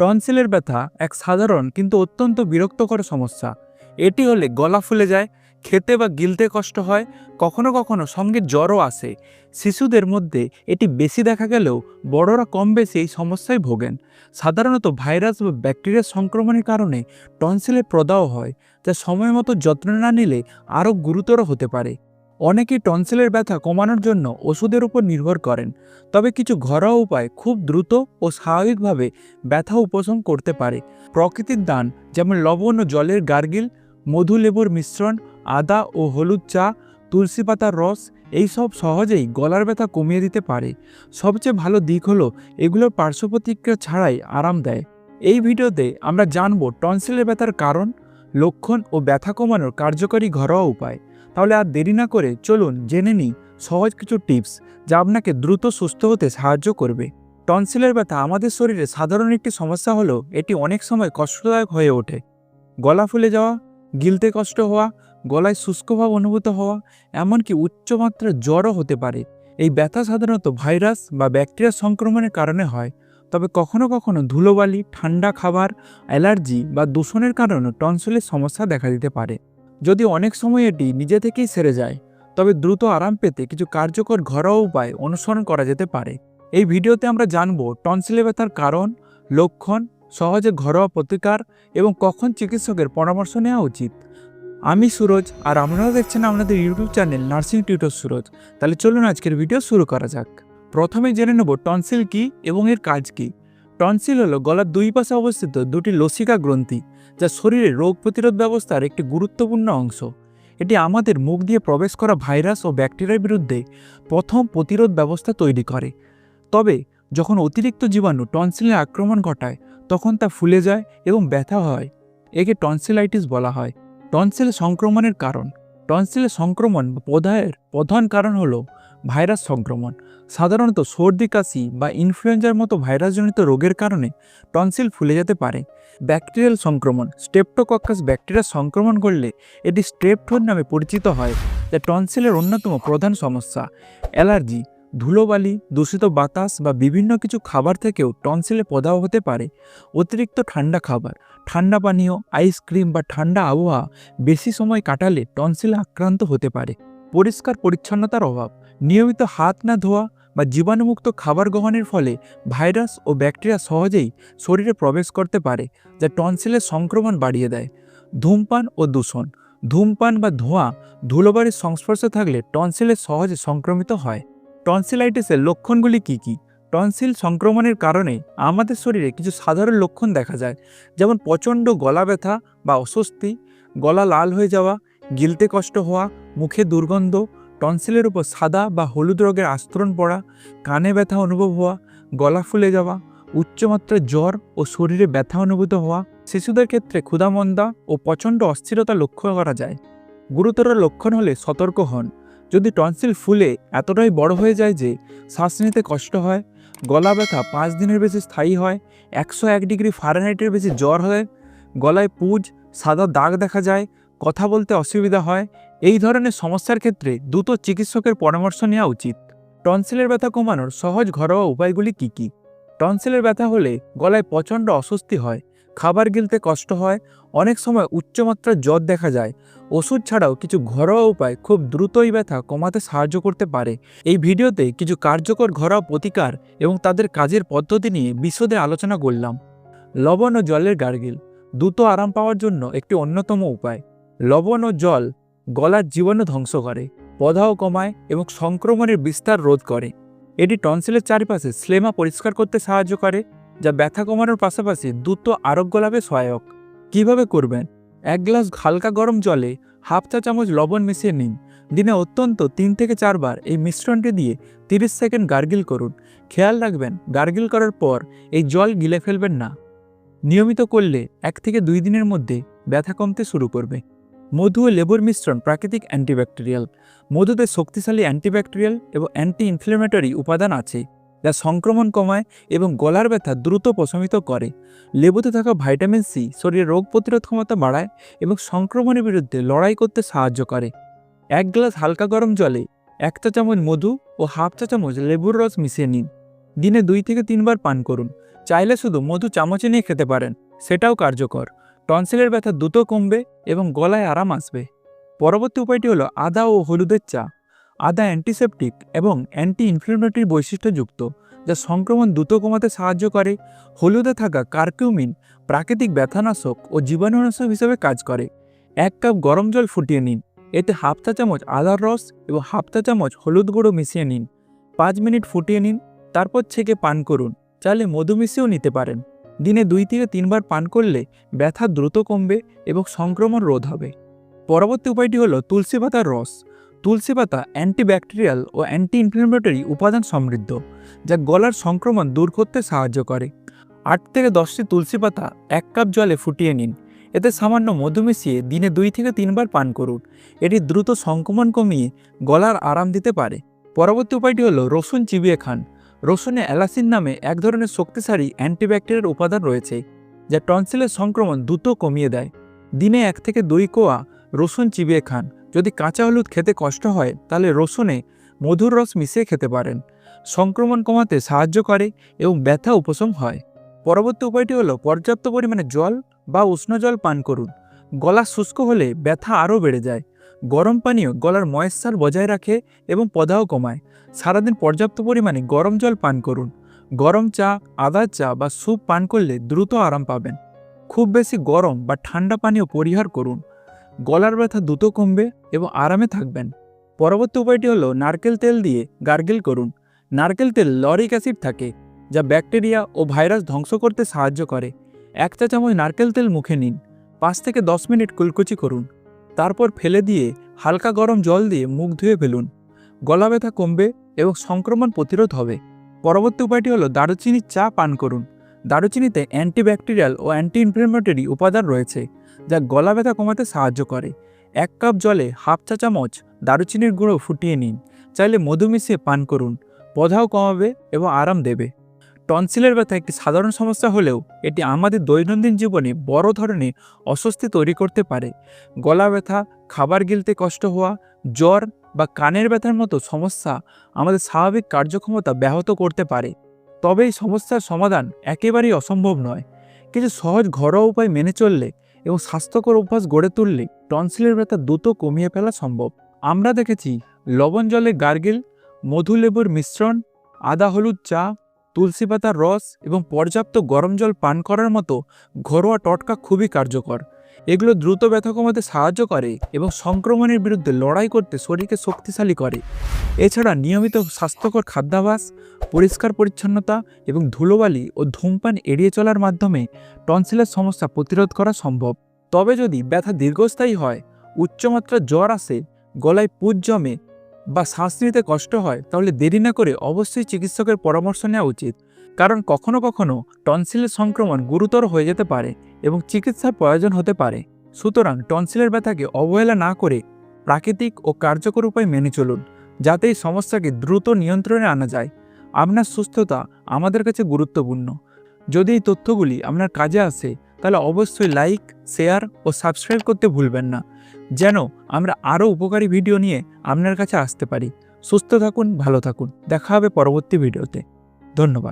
টনসিলের ব্যথা এক সাধারণ কিন্তু অত্যন্ত বিরক্তকর সমস্যা। এটি হলে গলা ফুলে যায়, খেতে বা গিলতে কষ্ট হয়, কখনো কখনো সঙ্গে জ্বরও আসে। শিশুদের মধ্যে এটি বেশি দেখা গেলেও বড়রা কম বেশি এই সমস্যায় ভোগেন। সাধারণত ভাইরাস বা ব্যাকটেরিয়া সংক্রমণের কারণে টনসিলে প্রদাহ হয়, যা সময় মতো যত্ন না নিলে আরও গুরুতর হতে পারে। অনেকেই টনসিলের ব্যথা কমানোর জন্য ওষুধের উপর নির্ভর করেন, তবে কিছু ঘরোয়া উপায় খুব দ্রুত ও স্বাভাবিকভাবে ব্যথা উপশম করতে পারে। প্রকৃতির দান, যেমন লবণ ও জলের গার্গিল, মধু লেবুর মিশ্রণ, আদা ও হলুদ চা, তুলসী পাতার রস এইসব সহজেই গলার ব্যথা কমিয়ে দিতে পারে। সবচেয়ে ভালো দিক হলো এগুলোর পার্শ্ব প্রতিক্রিয়া ছাড়াই আরাম দেয়। এই ভিডিওতে আমরা জানব টনসিলের ব্যথার কারণ, লক্ষণ ও ব্যথা কমানোর কার্যকরী ঘরোয়া উপায়। তাহলে আর দেরি না করে চলুন জেনে নিই সহজ কিছু টিপস যা আপনাকে দ্রুত সুস্থ হতে সাহায্য করবে। টনসিলের ব্যথা আমাদের শরীরে সাধারণ একটি সমস্যা হলো এটি অনেক সময় কষ্টদায়ক হয়ে ওঠে। গলা ফুলে যাওয়া, গিলতে কষ্ট হওয়া, গলায় শুষ্কভাব অনুভূত হওয়া, এমনকি উচ্চমাত্রার জ্বরও হতে পারে। এই ব্যথা সাধারণত ভাইরাস বা ব্যাকটেরিয়া সংক্রমণের কারণে হয়। তবে কখনো কখনো ধুলোবালি, ঠান্ডা খাবার, অ্যালার্জি বা দূষণের কারণে টনসিলের সমস্যা দেখা দিতে পারে। যদি অনেক সময় এটি নিজে থেকেই সেরে যায়, তবে দ্রুত আরাম পেতে কিছু কার্যকর ঘরোয়া উপায় অনুসরণ করা যেতে পারে। এই ভিডিওতে আমরা জানব টনসিলে ব্যথার কারণ, লক্ষণ, সহজে ঘরোয়া প্রতিকার এবং কখন চিকিৎসকের পরামর্শ নেওয়া উচিত। আমি সুরজ, আর আপনারা দেখছেন আপনাদের YouTube channel nursing tutor Suraj. তাহলে চলুন আজকের ভিডিও শুরু করা যাক। প্রথমে জেনে নেব টনসিল কী এবং এর কাজ কী। টনসিল হলো গলার দুই পাশে অবস্থিত দুটি লসিকা গ্রন্থি, যা শরীরের রোগ প্রতিরোধ ব্যবস্থার একটি গুরুত্বপূর্ণ অংশ। এটি আমাদের মুখ দিয়ে প্রবেশ করা ভাইরাস ও ব্যাকটেরিয়ার বিরুদ্ধে প্রথম প্রতিরোধ ব্যবস্থা তৈরি করে। তবে, যখন অতিরিক্ত জীবাণু টনসিলে আক্রমণ ঘটায়, তখন তা ফুলে যায় এবং ব্যথা হয়। একে টনসিলাইটিস বলা হয়। টনসিল সংক্রমণের কারণ। টনসিলের সংক্রমণ বা প্রদাহের প্রধান কারণ হলো ভাইরাস সংক্রমণ। সাধারণত সর্দি, কাশি বা ইনফ্লুয়েঞ্জার মতো ভাইরাসজনিত রোগের কারণে টনসিল ফুলে যেতে পারে। ব্যাকটেরিয়াল সংক্রমণ স্টেপটোকক্কাস ব্যাকটেরিয়া সংক্রমণ করলে এটি স্ট্রেপটোর নামে পরিচিত হয়, যা টনসিলের অন্যতম প্রধান সমস্যা। অ্যালার্জি, ধুলোবালি, দূষিত বাতাস বা বিভিন্ন কিছু খাবার থেকেও টনসিলে প্রদাহ হতে পারে। অতিরিক্ত ঠান্ডা খাবার, ঠান্ডা পানীয় আইসক্রিম বা ঠান্ডা আবহাওয়া বেশি সময় কাটালে টনসিলে আক্রান্ত হতে পারে। পরিষ্কার পরিচ্ছন্নতার অভাব নিয়মিত হাত না ধোয়া বা জীবাণুমুক্ত খাবার গ্রহণের ফলে ভাইরাস ও ব্যাকটেরিয়া সহজেই শরীরে প্রবেশ করতে পারে, যা টনসিলের সংক্রমণ বাড়িয়ে দেয়। ধূমপান ও দূষণ। ধূমপান বা ধোঁয়া ধুলোবাড়ির সংস্পর্শে থাকলে টনসিলে সহজে সংক্রমিত হয়। টনসিলাইটিসের লক্ষণগুলি কী কী? টনসিল সংক্রমণের কারণে আমাদের শরীরে কিছু সাধারণ লক্ষণ দেখা যায়, যেমন প্রচণ্ড গলা ব্যথা বা অস্বস্তি, গলা লাল হয়ে যাওয়া, গিলতে কষ্ট হওয়া, মুখে দুর্গন্ধ টনসিলের উপর সাদা বা হলুদ রঙের আস্তরণ পড়া, কানে ব্যথা অনুভব হওয়া, গলা ফুলে যাওয়া উচ্চমাত্রার জ্বর ও শরীরে ব্যথা অনুভূত হওয়া, শিশুদের ক্ষেত্রে ক্ষুধামন্দা ও প্রচণ্ড অস্থিরতা লক্ষ্য করা যায়। গুরুতর লক্ষণ হলে সতর্ক হন। যদি টনসিল ফুলে, এতটাই বড় হয়ে যায় যে শ্বাস নিতে কষ্ট হয়, গলা ব্যথা পাঁচ দিনের বেশি স্থায়ী হয়, একশো এক ডিগ্রি ফারেনহাইটের বেশি জ্বর হয়, গলায় পুজ, সাদা দাগ দেখা যায় কথা বলতে অসুবিধা হয়, এই ধরনের সমস্যার ক্ষেত্রে দ্রুত চিকিৎসকের পরামর্শ নেওয়া উচিত। টনসিলের ব্যথা কমানোর সহজ ঘরোয়া উপায়গুলি কী কী? টনসিলের ব্যথা হলে গলায় প্রচণ্ড অস্বস্তি হয়, খাবার গিলতে কষ্ট হয়, অনেক সময় উচ্চমাত্রার জ্বর দেখা যায়। ওষুধ ছাড়াও কিছু ঘরোয়া উপায় খুব দ্রুতই ব্যথা কমাতে সাহায্য করতে পারে। এই ভিডিওতে কিছু কার্যকর ঘরোয়া প্রতিকার এবং তাদের কাজের পদ্ধতি নিয়ে বিশদে আলোচনা করলাম। লবণ ও জলের গার্গিল দ্রুত আরাম পাওয়ার জন্য একটি অন্যতম উপায়। লবণ ও জল গলার জীবাণু ধ্বংস করে প্রদাহ কমায় এবং সংক্রমণের বিস্তার রোধ করে। এটি টনসিলের চারিপাশে স্লেমা পরিষ্কার করতে সাহায্য করে, যা ব্যথা কমানোর পাশাপাশি দ্রুত আরোগ্য লাভে সহায়ক। কীভাবে করবেন? এক গ্লাস হালকা গরম জলে হাফ চা চামচ লবণ মিশিয়ে নিন। দিনে অত্যন্ত তিন থেকে চারবার এই মিশ্রণটি দিয়ে তিরিশ সেকেন্ড গার্গিল করুন। খেয়াল রাখবেন, গার্গিল করার পর এই জল গিলে ফেলবেন না। নিয়মিত করলে এক থেকে দুই দিনের মধ্যে ব্যথা কমতে শুরু করবে। মধু ও লেবুর মিশ্রণ প্রাকৃতিক অ্যান্টিব্যাকটেরিয়াল। মধুতে শক্তিশালী অ্যান্টিব্যাকটেরিয়াল এবং অ্যান্টি ইনফ্লেমেটরি উপাদান আছে, যা সংক্রমণ কমায় এবং গলার ব্যথা দ্রুত প্রশমিত করে। লেবুতে থাকা ভাইটামিন সি শরীরে রোগ প্রতিরোধ ক্ষমতা বাড়ায় এবং সংক্রমণের বিরুদ্ধে লড়াই করতে সাহায্য করে। এক গ্লাস হালকা গরম জলে এক চা চামচ মধু ও হাফ চা চামচ লেবুর রস মিশিয়ে নিন। দিনে দুই থেকে তিনবার পান করুন। চাইলে শুধু মধু চামচে নিয়ে খেতে পারেন, সেটাও কার্যকর। টনসিলের ব্যথা দ্রুত কমবে এবং গলায় আরাম আসবে। পরবর্তী উপায়টি হলো আদা ও হলুদের চা। আদা অ্যান্টিসেপটিক এবং অ্যান্টি ইনফ্লেমেটরি বৈশিষ্ট্যযুক্ত, যা সংক্রমণ দ্রুত কমাতে সাহায্য করে। হলুদে থাকা কার্কিউমিন প্রাকৃতিক ব্যথানাশক ও জীবাণুনাশক হিসেবে কাজ করে। এক কাপ গরম জল ফুটিয়ে নিন। এতে হাফ চা চামচ আদার রস এবং হাফ চা চামচ হলুদ গুঁড়ো মিশিয়ে নিন। পাঁচ মিনিট ফুটিয়ে নিন, তারপর ছেঁকে পান করুন। চাইলে মধু মিশিয়েও নিতে পারেন। দিনে দুই থেকে তিনবার পান করলে ব্যথা দ্রুত কমবে এবং সংক্রমণ রোধ হবে। পরবর্তী উপায়টি হলো তুলসী পাতার রস। তুলসী পাতা অ্যান্টিব্যাকটেরিয়াল ও অ্যান্টি ইনফ্লেমেটরি উপাদান সমৃদ্ধ, যা গলার সংক্রমণ দূর করতে সাহায্য করে। আট থেকে দশটি তুলসী পাতা এক কাপ জলে ফুটিয়ে নিন। এতে সামান্য মধু মিশিয়ে দিনে দুই থেকে তিনবার পান করুন। এটি দ্রুত সংক্রমণ কমিয়ে গলার আরাম দিতে পারে। পরবর্তী উপায়টি হলো রসুন চিবিয়ে খান। রসুনে অ্যালাসিন নামে এক ধরনের শক্তিশালী অ্যান্টিব্যাকটেরিয়াল উপাদান রয়েছে, যা টনসিলের সংক্রমণ দ্রুত কমিয়ে দেয়। দিনে এক থেকে দুই কোয়া রসুন চিবিয়ে খান। যদি কাঁচা হলুদ খেতে কষ্ট হয়, তাহলে রসুনে মধুর রস মিশিয়ে খেতে পারেন। সংক্রমণ কমাতে সাহায্য করে এবং ব্যথা উপশম হয়। পরবর্তী উপায়টি হলো, পর্যাপ্ত পরিমাণে জল বা উষ্ণ জল পান করুন। গলা শুষ্ক হলে ব্যথা আরও বেড়ে যায়। গরম পানীয় গলার ময়েশ্চার বজায় রাখে এবং পদাও কমায়। সারাদিন পর্যাপ্ত পরিমাণে গরম জল পান করুন। গরম চা আদার চা বা স্যুপ পান করলে দ্রুত আরাম পাবেন। খুব বেশি গরম বা ঠান্ডা পানীয় পরিহার করুন। গলার ব্যথা দ্রুত কমবে এবং আরামে থাকবেন। পরবর্তী উপায়টি হলো নারকেল তেল দিয়ে গার্গেল করুন। নারকেল তেল লরিক অ্যাসিড থাকে, যা ব্যাকটেরিয়া ও ভাইরাস ধ্বংস করতে সাহায্য করে। এক চা চামচ নারকেল তেল মুখে নিন। পাঁচ থেকে দশ মিনিট কুলকুচি করুন। তারপর ফেলে দিয়ে হালকা গরম জল দিয়ে মুখ ধুয়ে ফেলুন। গলা ব্যথা কমবে এবং সংক্রমণ প্রতিরোধ হবে। পরবর্তী উপায়টি হলো দারুচিনির চা পান করুন। দারুচিনিতে অ্যান্টিব্যাকটেরিয়াল ও অ্যান্টি ইনফ্লেমেটরি উপাদান রয়েছে, যা গলা ব্যথা কমাতে সাহায্য করে। এক কাপ জলে হাফ চা চামচ দারুচিনির গুঁড়ো ফুটিয়ে নিন। চাইলে মধু মিশিয়ে পান করুন। পধাও কমাবে এবং আরাম দেবে। টনসিলের ব্যথা একটি সাধারণ সমস্যা হলেও এটি আমাদের দৈনন্দিন জীবনে বড় ধরনের অস্বস্তি তৈরি করতে পারে। গলা ব্যথা, খাবার গিলতে কষ্ট হওয়া, জ্বর বা কানের ব্যথার মতো সমস্যা আমাদের স্বাভাবিক কার্যক্ষমতা ব্যাহত করতে পারে। তবে এই সমস্যার সমাধান একেবারেই অসম্ভব নয়। কিছু সহজ ঘরোয়া উপায় মেনে চললে এবং স্বাস্থ্যকর অভ্যাস গড়ে তুললে টনসিলের ব্যথা দ্রুত কমিয়ে ফেলা সম্ভব। আমরা দেখেছি লবণ জলে গার্গিল মধু লেবুর মিশ্রণ, আদা হলুদ চা তুলসী পাতার রস এবং পর্যাপ্ত গরম জল পান করার মতো ঘরোয়া টটকা খুবই কার্যকর। এগুলো দ্রুত ব্যথা কমাতে সাহায্য করে এবং সংক্রমণের বিরুদ্ধে লড়াই করতে শরীরকে শক্তিশালী করে। এছাড়া নিয়মিত স্বাস্থ্যকর খাদ্যাভাস, পরিষ্কার পরিচ্ছন্নতা এবং ধুলোবালি ও ধূমপান এড়িয়ে চলার মাধ্যমে টনসিলের সমস্যা প্রতিরোধ করা সম্ভব। তবে যদি ব্যথা দীর্ঘস্থায়ী হয়, উচ্চমাত্রার জ্বর আসে, গলায় পুজ জমে বা শ্বাস নিতে কষ্ট হয়, তাহলে দেরি না করে অবশ্যই চিকিৎসকের পরামর্শ নেওয়া উচিত। কারণ কখনো কখনো টনসিলের সংক্রমণ গুরুতর হয়ে যেতে পারে এবং চিকিৎসার প্রয়োজন হতে পারে। সুতরাং টনসিলের ব্যথাকে অবহেলা না করে প্রাকৃতিক ও কার্যকর উপায় মেনে চলুন, যাতে এই সমস্যাকে দ্রুত নিয়ন্ত্রণে আনা যায়। আপনার সুস্থতা আমাদের কাছে গুরুত্বপূর্ণ। যদি এই তথ্যগুলি আপনার কাজে আসে তাহলে অবশ্যই লাইক শেয়ার ও সাবস্ক্রাইব করতে ভুলবেন না। যেন আমরা আরও উপকারী ভিডিও নিয়ে আপনার কাছে আসতে পারি। সুস্থ থাকুন, ভালো থাকুন। দেখা হবে পরবর্তী ভিডিওতে ধন্যবাদ।